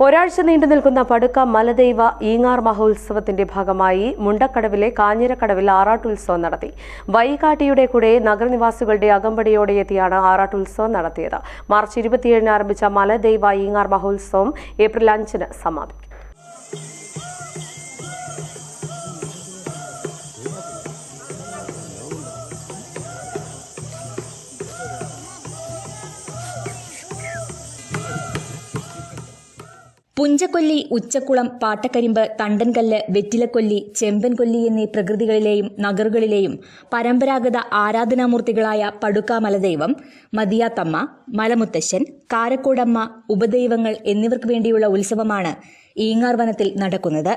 ഒരാഴ്ച നീണ്ടു നിൽക്കുന്ന പടുക്ക മലദൈവ ഈങ്ങാർ മഹോത്സവത്തിന്റെ ഭാഗമായി മുണ്ടക്കടവിലെ കാഞ്ഞിരക്കടവിൽ ആറാട്ടുത്സവം നടത്തി. വൈകാട്ടിയുടെ കൂടെ നഗരനിവാസികളുടെ അകമ്പടിയോടെ എത്തിയാണ് ആറാട്ടുത്സവം നടത്തിയത്. മാർച്ച് ഇരുപത്തിയേഴിന് ആരംഭിച്ച മലദൈവ ഈങ്ങാർ മഹോത്സവം ഏപ്രിൽ അഞ്ചിന് സമാപിക്കും. പുഞ്ചക്കൊല്ലി ഉച്ചക്കുളം പാട്ടക്കരിമ്പ് തണ്ടൻകല്ല് വെറ്റിലക്കൊല്ലി ചെമ്പൻകൊല്ലി എന്നീ പ്രകൃതികളിലെയും നഗറുകളിലെയും പരമ്പരാഗത ആരാധനാമൂർത്തികളായ പടുക്ക മലദൈവം മദിയാത്തമ്മ മലമുത്തശ്ശൻ കാരക്കോടമ്മ ഉപദൈവങ്ങൾ എന്നിവർക്ക് വേണ്ടിയുള്ള ഉത്സവമാണ് ഈങ്ങാർ വനത്തിൽ നടക്കുന്നത്.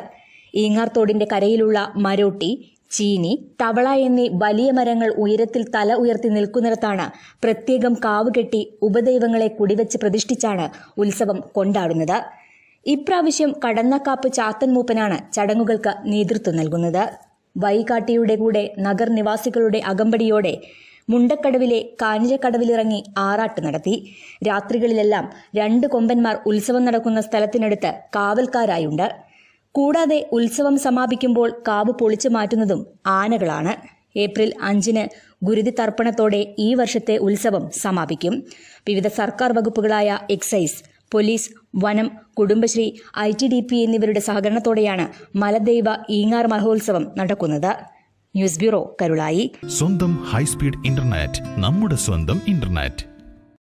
ഈങ്ങാർ തോടിന്റെ കരയിലുള്ള മരോട്ടി ചീനി തവള എന്നീ വലിയ മരങ്ങൾ ഉയരത്തിൽ തല ഉയർത്തി നിൽക്കുന്നിടത്താണ് പ്രത്യേകം കാവുകെട്ടി ഉപദൈവങ്ങളെ കുടിവെച്ച് പ്രതിഷ്ഠിച്ചാണ് ഉത്സവം കൊണ്ടാടുന്നത്. ഇപ്രാവശ്യം കടന്നക്കാപ്പ് ചാത്തൻ മൂപ്പനാണ് ചടങ്ങുകൾക്ക് നേതൃത്വം നൽകുന്നത്. വൈകാട്ടിയുടെ കൂടെ നഗർ നിവാസികളുടെ അകമ്പടിയോടെ മുണ്ടക്കടവിലെ കാഞ്ഞിരക്കടവിലിറങ്ങി ആറാട്ട് നടത്തി. രാത്രികളിലെല്ലാം രണ്ട് കൊമ്പന്മാർ ഉത്സവം നടക്കുന്ന സ്ഥലത്തിനടുത്ത് കാവൽക്കാരായുണ്ട്. കൂടാതെ ഉത്സവം സമാപിക്കുമ്പോൾ കാവ് പൊളിച്ചു മാറ്റുന്നതും ആനകളാണ്. ഏപ്രിൽ അഞ്ചിന് ഗുരുതി തർപ്പണത്തോടെ ഈ വർഷത്തെ ഉത്സവം സമാപിക്കും. വിവിധ സർക്കാർ വകുപ്പുകളായ എക്സൈസ് പോലീസ് വനം Kudumbashree I T D P എന്നിവരുടെ സഹകരണത്തോടെയാണ് മലദൈവ ഈങ്ങാർ മഹോത്സവം നടക്കുന്നത്. News bureau Karulai. സ്വന്തം ഹൈസ്പീഡ് ഇന്റർനെറ്റ് നമ്മുടെ സ്വന്തം ഇന്റർനെറ്റ്.